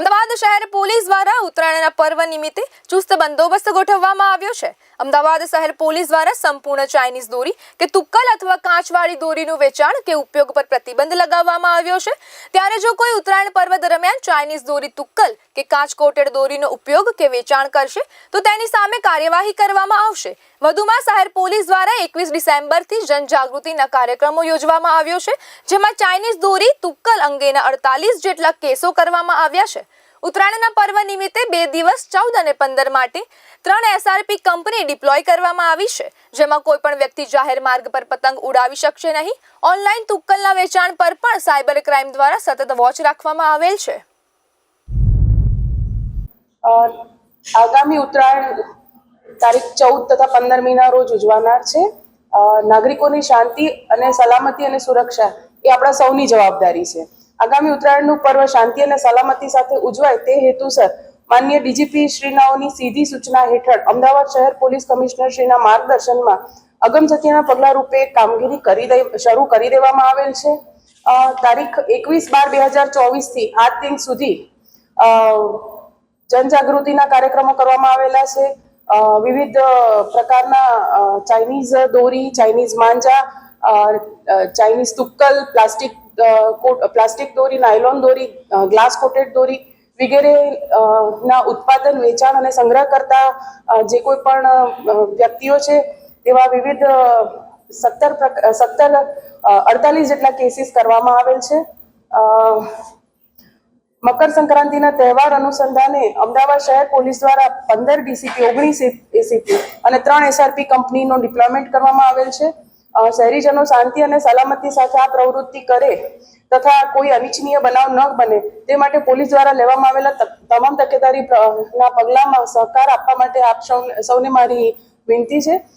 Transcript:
અમદાવાદ શહેર પોલીસ દ્વારા ઉત્તરાયણના પર્વ નિમિત્તે ચુસ્ત બંદોબસ્ત ગોઠવવામાં આવ્યો છે. અમદાવાદ શહેર પોલીસ દ્વારા સંપૂર્ણ ચાઇનીઝ દોરી કે તુક્કલ અથવા કાચવાળી દોરીનું વેચાણ કે ઉપયોગ પર પ્રતિબંધ લગાવવામાં આવ્યો છે. ત્યારે જો કોઈ ઉત્તરાયણ પર્વ દરમિયાન ચાઇનીઝ દોરી તુક્કલ કે કાચ કોટેડ દોરીનો ઉપયોગ કે વેચાણ કરશે, તો તેની સામે કાર્યવાહી કરવામાં આવશે. વધુમાં શહેર પોલીસ દ્વારા એકવીસ ડિસેમ્બરથી જનજાગૃતિના કાર્યક્રમો યોજવામાં આવ્યો છે, જેમાં ચાઇનીઝ દોરી, તુક્કલ અંગેના અડતાલીસ જેટલા કેસો કરવામાં આવ્યા છે. ઉત્તરાયણના પર્વ નિમિત્તે બે દિવસ, ચૌદ અને પંદર માટે ત્રણ એસઆરપી કંપની ડિપ્લોય કરવામાં આવી છે, જેમાં કોઈ પણ વ્યક્તિ જાહેર માર્ગ પર પતંગ ઉડાવી શકશે નહીં. ઓનલાઈન તુક્કલના વેચાણ પર પણ સાયબર ક્રાઇમ દ્વારા સતત વોચ રાખવામાં આવેલ છે. આગામી ઉત્તરાયણ તારીખ ચૌદ તથા પંદર મહિના રોજ ઉજવાનાર છે નાગરિકોની શાંતિ અને સલામતી અને સુરક્ષા એ આપણા સૌની જવાબદારી છે આગામી ઉત્તરાયણનું પર્વ શાંતિ અને સલામતી સાથે ઉજવાય તે હેતુસર માન્ય ડીજીપી શ્રીનાઓની સીધી સૂચના હેઠળ અમદાવાદ શહેર પોલીસ કમિશનર શ્રીના માર્ગદર્શનમાં અગમચેતીના પગલા રૂપે કામગીરી કરી શરૂ કરી દેવામાં આવેલ છે। તારીખ એકવીસ બાર બે હજાર ચોવીસથી આજ દિન સુધી જનજાગૃતિના કાર્યક્રમો કરવામાં આવેલા છે. વિવિધ પ્રકારના ચાઇનીઝ દોરી ચાઇનીઝ માંજા ચાઇનીઝ તુક્કલ, પ્લાસ્ટિક પ્લાસ્ટિક દોરી, નાયલોન દોરી ગ્લાસ કોટેડ દોરી વગેરે ના ઉત્પાદન, વેચાણ અને સંગ્રહ કરતા જે કોઈ પણ વ્યક્તિઓ છે, તેવા વિવિધ સત્તર સત્તર અડતાલીસ જેટલા કેસીસ કરવામાં આવેલ છે. મકર સંક્રાંતિના તહેવાર અનુસંધાને અમદાવાદ શહેર પોલીસ દ્વારા પંદર ડીસીપી, ઓગણીસ એસીપી અને ત્રણ એસઆરપી કંપનીનો ડિપ્લોયમેન્ટ કરવામાં આવેલ છે. શહેરીજનો શાંતિ અને સલામતી સાથે આ પ્રવૃત્તિ કરે તથા કોઈ અનિચ્છનીય બનાવ ન બને તે માટે પોલીસ દ્વારા લેવામાં આવેલા તમામ તકેદારી ના પગલામાં સહકાર આપવા માટે આપ સૌને મારી વિનંતી છે.